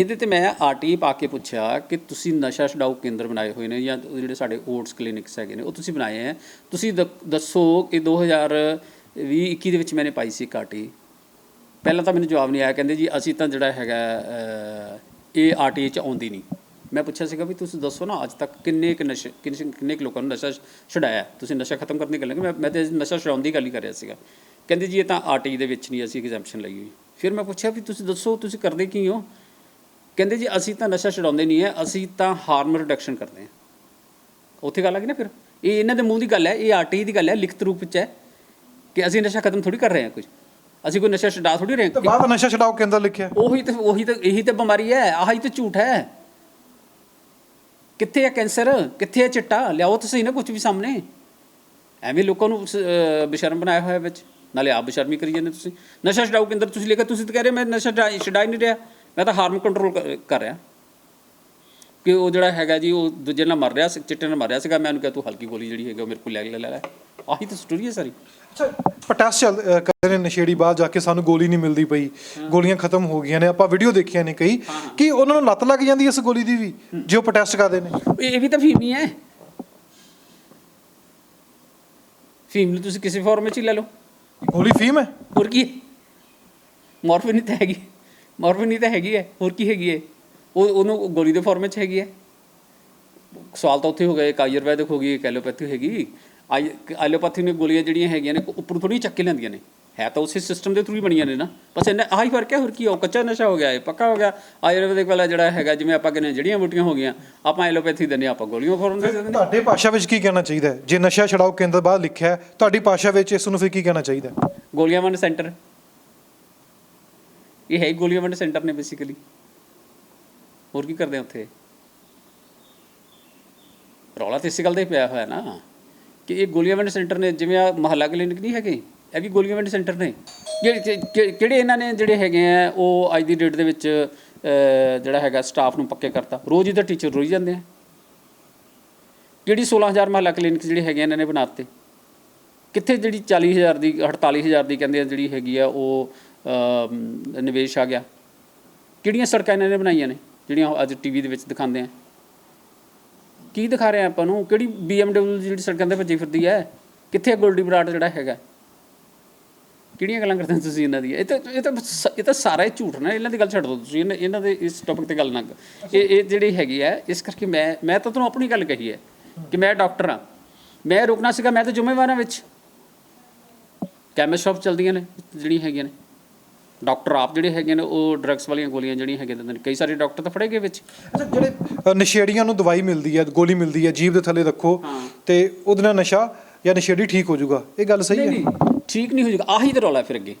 ਇਹਦੇ ਤੇ ਮੈਂ ਆਰਟੀ ਪਾ ਕੇ ਪੁੱਛਿਆ ਕਿ ਤੁਸੀਂ ਨਸ਼ਾ ਛਡਾਊ ਕੇਂਦਰ ਬਣਾਏ ਹੋਏ ਨੇ ਜਾਂ ਜਿਹੜੇ ਸਾਡੇ ਓਟਸ ਕਲੀਨਿਕਸ ਹੈਗੇ ਨੇ ਉਹ ਤੁਸੀਂ ਬਣਾਏ ਹੈ ਤੁਸੀਂ ਦ- ਦੱਸੋ ਕਿ 2020 21 ਦੇ ਵਿੱਚ ਮੈंने ਪਾਈ ਸੀ ਕਾਟੀ ਪਹਿਲਾਂ ਤਾਂ ਮੈਨੂੰ ਜਵਾਬ ਨਹੀਂ ਆਇਆ ਕਹਿੰਦੇ ਜੀ ਅਸੀਂ ਤਾਂ ਜਿਹੜਾ ਹੈਗਾ ਅਹ, ਇਹ ਆਰਟੀਏ ਚ ਆਉਂਦੀ ਨਹੀਂ। ਮੈਂ ਪੁੱਛਿਆ ਸੀਗਾ ਵੀ ਤੁਸੀਂ ਦੱਸੋ ਨਾ ਅੱਜ ਤੱਕ ਕਿੰਨੇ ਕੁ ਨਸ਼ੇ ਕਿੰਨੇ ਕਿੰਨੇ ਕੁ ਲੋਕਾਂ ਨੂੰ ਨਸ਼ਾ ਛਡਾਇਆ? ਤੁਸੀਂ ਨਸ਼ਾ ਖਤਮ ਕਰਨ ਦੀ ਗੱਲ ਨਹੀਂ ਮੈਂ ਮੈਂ ਤੇ ਨਸ਼ਾ ਛਡਾਉਣ ਦੀ ਗੱਲ ਹੀ ਕਰ ਰਿਹਾ ਸੀਗਾ। ਕਹਿੰਦੇ ਜੀ ਇਹ ਤਾਂ ਆਰਟੀਏ ਦੇ ਵਿੱਚ ਨਹੀਂ ਅਸੀਂ ਐਗਜ਼ੈਂਪਸ਼ਨ ਲਈ ਹੋਈ। ਫਿਰ ਮੈਂ ਪੁੱਛਿਆ ਵੀ ਤੁਸੀਂ ਦੱਸੋ ਤੁਸੀਂ ਕਰਦੇ ਕੀ ਹੋ? ਕਹਿੰਦੇ ਜੀ ਅਸੀਂ ਤਾਂ ਨਸ਼ਾ ਛਡਾਉਂਦੇ ਨਹੀਂ ਹੈ ਅਸੀਂ ਤਾਂ ਹਾਰਮ ਰਿਡਕਸ਼ਨ ਕਰਦੇ ਹਾਂ। ਉੱਥੇ ਗੱਲ ਆ ਗਈ ਨਾ ਫਿਰ? ਇਹ ਇਹਨਾਂ ਦੇ ਮੂੰਹ ਦੀ ਗੱਲ ਹੈ ਇਹ ਆਰਟੀ ਦੀ ਗੱਲ ਹੈ ਲਿਖਤ ਰੂਪ ਵਿੱਚ ਹੈ ਕਿ ਅਸੀਂ ਨਸ਼ਾ ਖਤਮ ਥੋੜੀ ਕਰ ਰਹੇ ਹਾਂ ਕੁਝ। ਅਸੀਂ ਕੋਈ ਨਸ਼ਾ ਛਡਾ ਥੋੜੀ ਰਹੇ ਹਾਂ। ਬਾਅਦ ਨਸ਼ਾ ਛਡਾਓ ਕੇਂਦਰ ਲਿਖਿਆ। ਉਹੀ ਤਾਂ ਉਹੀ ਤਾਂ ਇਹੀ ਤਾਂ ਬਿਮਾਰੀ ਹੈ ਆਹੀ ਤਾਂ ਝੂਠ ਹੈ। ਕਿੱਥੇ ਹੈ ਕੈਂਸਰ? ਕਿੱਥੇ ਹੈ ਚਿੱਟਾ? ਲਿਆਓ ਤੁਸੀਂ ਨਾ ਕੁਝ ਵੀ ਸਾਹਮਣੇ। ਐਵੇਂ ਲੋਕਾਂ ਨੂੰ ਬੇਸ਼ਰਮ ਬਣਾਇਆ ਹੋਇਆ ਵਿੱਚ। ਨਾਲੇ ਆਪ ਬੇਸ਼ਰਮੀ ਕਰੀ ਜਾਂਦੇ ਤੁਸੀਂ। ਨਸ਼ਾ ਛਡਾਊ ਕੇਂਦਰ ਤੁਸੀਂ ਲਿਖਿਆ ਤੁਸੀਂ ਤਾਂ ਕਹਿ ਰਹੇ ਮੈਂ ਨਸ਼ਾ ਛਡਾ ਹੀ ਨਹੀਂ ਰਿਹਾ। ਮੈਂ ਤਾਂ ਹਾਰਮ ਕੰਟਰੋਲ ਕਰ ਰਿਹਾ। ਕਿ ਉਹ ਜਿਹੜਾ ਹੈਗਾ ਜੀ ਉਹ ਦੂਜੇ ਨਾਲ ਮਰ ਰਿਹਾ ਸੀ ਚਿੱਟੇ ਨਾਲ ਮਰ ਰਿਹਾ ਸੀਗਾ। ਮੈਂ ਉਹਨੂੰ ਕਿਹਾ ਤੂੰ ਹਲਕੀ ਗੋਲੀ ਜਿਹੜੀ ਹੈਗੀ ਉਹ ਮੇਰੇ ਕੋਲ ਲੈ ਲੈ ਲੈ ਆਹੀ ਤਾਂ ਸਟੋਰੀ ਹੈ ਸਾਰੀ। ਅੱਛਾ ਪਟਾਸ ਚੱਲ ਅ, ਕਰਦੇ ਨੇ ਨਸ਼ੇੜੀ ਬਾਹਰ ਜਾ ਕੇ ਸਾਨੂੰ ਗੋਲੀ ਨਹੀਂ ਮਿਲਦੀ ਪਈ। ਗੋਲੀਆਂ ਖਤਮ ਹੋ ਗਈਆਂ ਨੇ। ਆਪਾਂ ਵੀਡੀਓ ਦੇਖੀਆਂ ਨੇ ਕਈ। ਕਿ ਉਹਨਾਂ ਨੂੰ ਲੱਤ ਲੱਗ ਜਾਂਦੀ ਇਸ ਗੋਲੀ ਦੀ ਵੀ ਜੇ ਉਹ ਪ੍ਰੋਟੈਸਟ ਕਰਦੇ ਨੇ। ਇਹ ਵੀ ਤਾਂ ਫੀਮ ਹੀ ਫੀਮ ਨੂੰ ਤੁਸੀਂ ਕਿਸੇ ਫਾਰਮ ਵਿੱਚ ਹੀ ਲੈ ਲਓ। ਗੋਲੀ ਫੀਮ ਹੈ? ਹੋਰ ਕੀ ਮੋਰਫਿਨ ਤਾਂ ਹੈਗੀ। ਮੋਰਫਿਨ ਹੀ ਤਾਂ ਹੈਗੀ ਹੈ ਹੋਰ ਕੀ ਹੈਗੀ ਹੈ? ਉਹ ਉਹਨੂੰ ਗੋਲੀ ਦੇ ਫਾਰਮ ਵਿੱਚ ਹੈਗੀ ਹੈ। ਸਵਾਲ ਤਾਂ ਉੱਥੇ ਹੋ ਗਏ ਇੱਕ ਆਯੁਰਵੈਦਿਕ ਹੋ ਗਈ ਇੱਕ ਐਲੋਪੈਥੀ ਹੈਗੀ। ਐਲੋਪੈਥੀ ਨੇ ਗੋਲੀਆਂ ਜਿਹੜੀਆਂ ਹੈਗੀਆਂ ਨੇ ਉੱਪਰ ਥੋੜੀ ਚੱਕ ਕੇ ਲੈਂਦੀਆਂ ਨੇ। ਹੈ ਤਾਂ ਉਸੇ ਸਿਸਟਮ ਦੇ ਥਰੂ ਹੀ ਬਣੀਆਂ ਨੇ ਨਾ। ਬਸ ਇਹਨਾਂ ਆਹੀ ਫ਼ਰਕ ਹੈ ਹੋਰ ਕੀ ਉਹ ਕੱਚਾ ਨਸ਼ਾ ਹੋ ਗਿਆ ਇਹ ਪੱਕਾ ਹੋ ਗਿਆ। ਆਯੁਰਵੈਦਿਕ ਵਾਲਾ ਜਿਹੜਾ ਹੈਗਾ ਜਿਵੇਂ ਆਪਾਂ ਕਹਿੰਦੇ ਜੜੀਆਂ ਬੂਟੀਆਂ ਹੋ ਗਈਆਂ ਆਪਾਂ ਐਲੋਪੈਥੀ ਦਿੰਦੇ ਆਪਾਂ ਗੋਲੀਆਂ ਫਾਰਮ ਦੇ ਦਿੰਦੇ। ਤੁਹਾਡੇ ਭਾਸ਼ਾ ਵਿੱਚ ਕੀ ਕਹਿਣਾ ਚਾਹੀਦਾ? ਜੇ ਨਸ਼ਾ ਛਡਾਓ ਕੇਂਦਰ ਬਾਹਰ ਲਿਖਿਆ ਤੁਹਾਡੀ ਭਾਸ਼ਾ ਵਿੱਚ ਇਸ ਨੂੰ ਫਿਰ ਕੀ ਕਹਿਣਾ ਚਾਹੀਦਾ? ਗੋਲੀਆਂ ਵੰਡ ਸੈਂਟਰ ਇਹ ਹੈ ਹੀ ਗੋਲੀਆਂ ਵੰਡ ਸੈਂਟਰ ਨੇ ਬੇਸਿਕਲੀ ਹੋਰ ਕੀ ਕਰਦੇ ਆ ਉੱਥੇ? ਰੌਲਾ ਤੇ ਇਸੇ ਗੱਲ ਦਾ ਹੀ ਪਿਆ ਹੋਇਆ ਨਾ। ਕਿ ਇਹ ਗੋਲੀਆਂ ਵੰਡ ਸੈਂਟਰ ਨੇ, ਜਿਵੇਂ ਆ ਮਹੱਲਾ ਕਲੀਨਿਕ ਨਹੀਂ ਹੈਗੇ, ਇਹ ਵੀ ਗੋਲੀਆਂ ਵੰਡ ਸੈਂਟਰ ਨੇ। ਕਿਹੜੇ ਇਹਨਾਂ ਨੇ ਜਿਹੜੇ ਹੈਗੇ ਆ, ਉਹ ਅੱਜ ਦੀ ਡੇਟ ਦੇ ਵਿੱਚ ਜਿਹੜਾ ਹੈਗਾ ਸਟਾਫ ਨੂੰ ਪੱਕੇ ਕਰਤਾ। ਰੋਜ਼ ਹੀ ਤਾਂ ਟੀਚਰ ਰੋਈ ਜਾਂਦੇ ਆ। ਜਿਹੜੀ 16000 ਮਹੱਲਾ ਕਲੀਨਿਕ ਜਿਹੜੇ ਹੈਗੇ ਇਹਨਾਂ ਨੇ ਬਣਾਤੇ? ਕਿੱਥੇ ਜਿਹੜੀ 40000 ਦੀ 48000 ਦੀ ਕਹਿੰਦੇ ਆ ਜਿਹੜੀ ਹੈਗੀ ਆ, ਉਹ ਨਿਵੇਸ਼ ਆ ਗਿਆ। ਕਿਹੜੀਆਂ ਸੜਕਾਂ ਇਹਨਾਂ ਨੇ ਬਣਾਈਆਂ ਨੇ, ਜਿਹੜੀਆਂ ਉਹ ਅੱਜ ਟੀਵੀ ਦੇ ਵਿੱਚ ਦਿਖਾਉਂਦੇ ਆ? ਕੀ ਦਿਖਾ ਰਹੇ ਆ ਆਪਾਂ ਨੂੰ? ਕਿਹੜੀ BMW ਜਿਹੜੀ ਸੜਕਾਂ ਤੇ ਭੱਜੀ ਫਿਰਦੀ ਹੈ? ਕਿੱਥੇ ਗੋਲਡੀ ਬਰਾਟ ਜਿਹੜਾ ਹੈਗਾ? ਕਿਹੜੀਆਂ ਗੱਲਾਂ ਕਰਦੇ ਤੁਸੀਂ ਇਹਨਾਂ ਦੀ ਇਹ ਤਾਂ ਇਹ ਤਾਂ ਸ- ਇਹ ਤਾਂ ਸਾਰਾ ਹੀ ਝੂਠ ਨਾ, ਇਹਨਾਂ ਦੀ ਗੱਲ ਛੱਡ ਦਿਓ ਤੁਸੀਂ। ਇਹਨਾਂ- ਇਹਨਾਂ ਦੇ ਇਸ ਟੌਪਿਕ ਤੇ ਗੱਲ ਨਾ ਕਰੋ। ਇਹ ਇਹ ਜਿਹੜੀ ਹੈਗੀ ਹੈ, ਇਸ ਕਰਕੇ ਮੈਂ ਮੈਂ ਤਾਂ ਤੁਹਾਨੂੰ ਆਪਣੀ ਗੱਲ ਕਹੀ ਹੈ ਕਿ ਮੈਂ ਡਾਕਟਰ ਹਾਂ। ਮੈਂ ਰੁਕਣਾ ਸੀਗਾ, ਮੈਂ ਤਾਂ ਜ਼ਿੰਮੇਵਾਰ ਹਾਂ ਵਿੱਚ। ਕੈਮਿਸਟ ਸ਼ਾਪ ਚਲਦੀਆਂ ਨੇ, ਜਿਹੜੀਆਂ ਹੈਗੀਆਂ ਨੇ। ਡਾਕਟਰ ਆਪ ਜਿਹੜੇ ਹੈਗੇ ਨੇ ਉਹ ਡਰੱਗਸ ਵਾਲੀਆਂ ਗੋਲੀਆਂ ਜਿਹੜੀਆਂ ਦਿੰਦੇ ਨੇ ਕਈ ਸਾਰੇ ਡਾਕਟਰ ਤਾਂ ਫੜੇ ਗਏ ਵਿੱਚ। ਅੱਛਾ ਜਿਹੜੇ ਅ, ਨਸ਼ੇੜੀਆਂ ਨੂੰ ਦਵਾਈ ਮਿਲਦੀ ਹੈ ਗੋਲੀ ਮਿਲਦੀ ਹੈ ਜੀਭ ਦੇ ਥੱਲੇ ਰੱਖੋ ਤੇ ਉਹਦੇ ਨਾਲ ਨਸ਼ਾ ਜਾਂ ਨਸ਼ੇੜੀ ਠੀਕ ਹੋ ਜਾਊਗਾ ਇਹ ਗੱਲ ਸਹੀ ਹੈ? ਨਹੀਂ ਠੀਕ ਨਹੀਂ ਹੋ ਜਾਊਗਾ ਆਹੀ ਤਾਂ ਰੌਲਾ ਫਿਰ ਅੱਗੇ।